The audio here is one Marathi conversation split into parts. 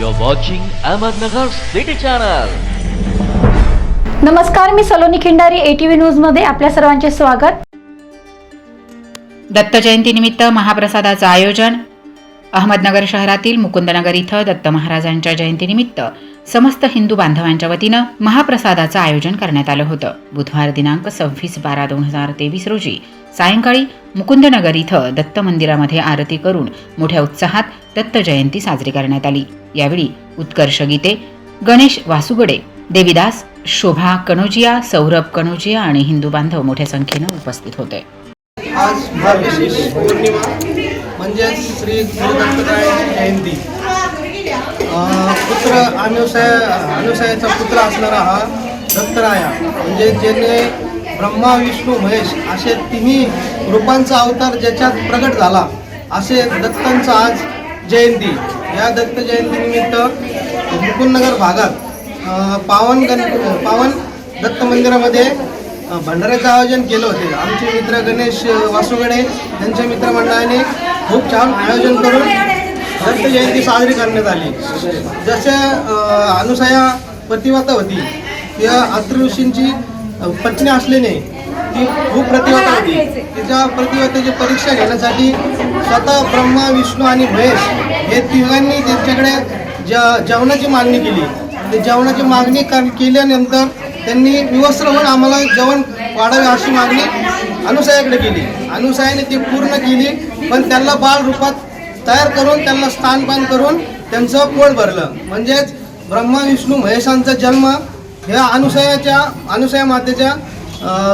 You're watching Ahmednagar City Channel. नमस्कार मी सलोनी खिंडारी एटीव्ही न्यूजमध्ये आपल्या सर्वांचे स्वागत. दत्त जयंतीनिमित्त महाप्रसादाचं आयोजन अहमदनगर शहरातील मुकुंदनगर इथं दत्त महाराजांच्या जयंतीनिमित्त समस्त हिंदू बांधवांच्या वतीनं महाप्रसादाचं आयोजन करण्यात आलं होतं. बुधवार दिनांक सव्वीस बारा दोन हजार तेवीस रोजी सायंकाळी मुकुंदनगर इथं दत्त मंदिरामध्ये आरती करून मोठ्या उत्साहात दत्त जयंती साजरी करण्यात आली. यावेळी उत्कर्ष गीते गणेश वासुगडे देविदास शोभा कनोजिया सौरभ कनोजिया आणि हिंदू बांधव मोठ्या संख्येनं उपस्थित होते. आज पौर्णिमा श्री गुरुदत्तरायांची जयंती. पुत्र अनुसय अनुसयाचा पुत्र असणारा हा दत्तराया म्हणजे ज्याने ब्रह्मा विष्णू महेश असे तिन्ही रूपांचा अवतार ज्याच्यात प्रगट झाला असे दत्तांचा आज जयंती. या दत्त जयंतीनिमित्त मुकुंदनगर भागात पावन गण पावन दत्त मंदिरामध्ये भंडाऱ्याचं आयोजन केलं होते. आमचे मित्र गणेश वासुगडे यांच्या मित्रमंडळाने खूप छान आयोजन करून दत्त जयंती साजरी करण्यात आली. जशा अनुसया पतिव्रता होती त्या अत्रऋषींची पत्नी असल्याने ती खूप प्रतिभाता होती. तिच्या प्रतिव्रतेची परीक्षा घेण्यासाठी स्वतः ब्रह्मा विष्णू आणि महेश हे ती त्यांच्याकडे ज जेवणाची मागणी केली. ते जेवणाची मागणी केल्यानंतर त्यांनी विवस्त्र आम्हाला जेवण वाढावे अशी मागणी अनुसायाकडे केली. अनुसायाने ती पूर्ण केली पण त्यांना बाळ रूपात तयार करून त्यांना स्थानपान करून त्यांचं पोट भरलं. म्हणजेच ब्रह्मा विष्णू महेशांचा जन्म ह्या अनुसयाच्या अनुसया मातेच्या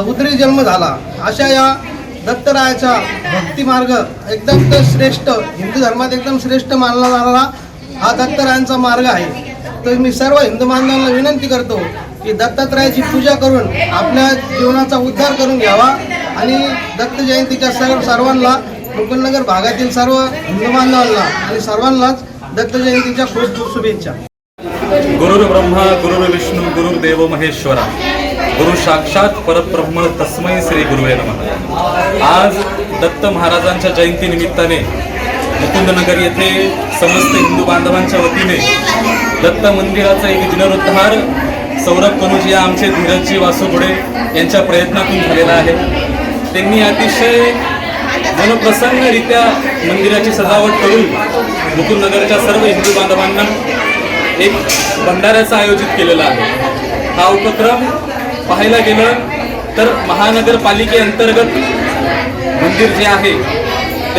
उदरी जन्म झाला. अशा या दत्तरायाचा भक्तिमार्ग एकदम तर श्रेष्ठ हिंदू धर्मात एकदम श्रेष्ठ मानला जाणारा हा दत्तरायांचा मार्ग आहे. तर मी सर्व हिंदू बांधवांना विनंती करतो की दत्तात्रयाची पूजा करून आपल्या जीवनाचा उद्धार करून घ्यावा. आणि दत्त जयंतीच्या सर्व सर्वांना मुकुंदनगर भागातील सर्व हिंदू बांधवांना आणि सर्वांनाच दत्त जयंतीच्या खूप खूप शुभेच्छा. गुरुर्ब्रह्मा गुरुर्विष्णू गुरुर्देव महेश्वरा. गुरु साक्षात परब्रह्म तस्मै श्री गुरुवे नमः. आज दत्त महाराजांच्या जयंती निमित्ताने मुकुंदनगर येथे समस्त हिंदू बांधवांच्या वतीने दत्त मंदिराचा एक जीर्णोद्धार सौरभ कनुजिया आमचे धीरजी वासुगुडे यांच्या प्रयत्नातून झालेला आहे. त्यांनी अतिशय मनप्रसन्नरित्या मंदिराची सजावट करून मुकुंदनगरच्या सर्व हिंदू बांधवांना एक भंडाऱ्याचं आयोजित केलेलं आहे. हा उपक्रम पाहायला गेलं तर महानगरपालिकेअंतर्गत मंदिर जे आहे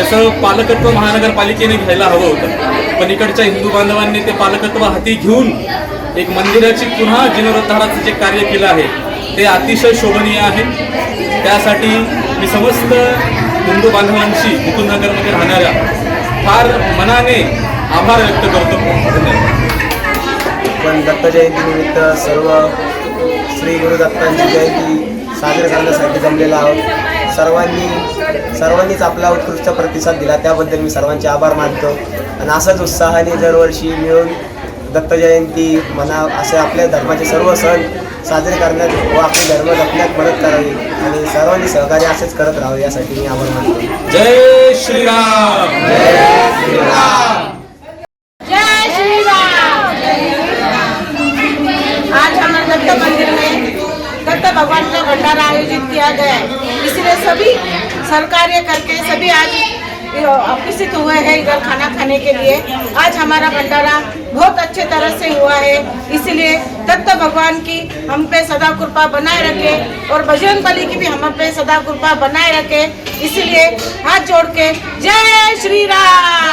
त्याचं पालकत्व महानगरपालिकेने घ्यायला हवं होतं. पण इकडच्या हिंदू बांधवांनी ते पालकत्व हाती घेऊन एक मंदिराची पुन्हा जीर्णोद्धाराचं जे कार्य केलं आहे ते अतिशय शोभनीय आहे. त्यासाठी मी समस्त हिंदू बांधवांशी मुकुंदनगरमध्ये राहणाऱ्या फार मनाने आभार व्यक्त करतो. पण दत्त जयंतीनिमित्त सर्व श्री गुरुदत्तांची जयंती साजरी करण्यासाठी जमलेला आहोत. सर्वांनी सर्वांनीच आपला उत्कृष्ट प्रतिसाद दिला. त्याबद्दल मी सर्वांचे आभार मानतो. आणि असाच उत्साहाने दरवर्षी मिळून दत्त जयंती म्हणा असे आपल्या धर्माचे सर्व सण साजरे करण्यात व आपले धर्म जपण्यात मदत करावी. आणि सर्वांनी सहकार्य असेच करत राहावे यासाठी मी आभार मानतो. जय श्रीराम! जय श्री राम आज हमारे दत्त मंदिर में दत्त भगवान का भंडारा आयोजित किया गया है। इसलिए सभी सरकार्य करके सभी आज उपस्थित हुए हैं इधर खाना खाने के लिए। आज हमारा भंडारा बहुत अच्छे तरह से हुआ है। इसलिए दत्त भगवान की हम पे सदा कृपा बनाए रखे और बजरंग बली की भी हम पे सदा कृपा बनाए रखे। इसलिए हाथ जोड़ के जय श्री राम।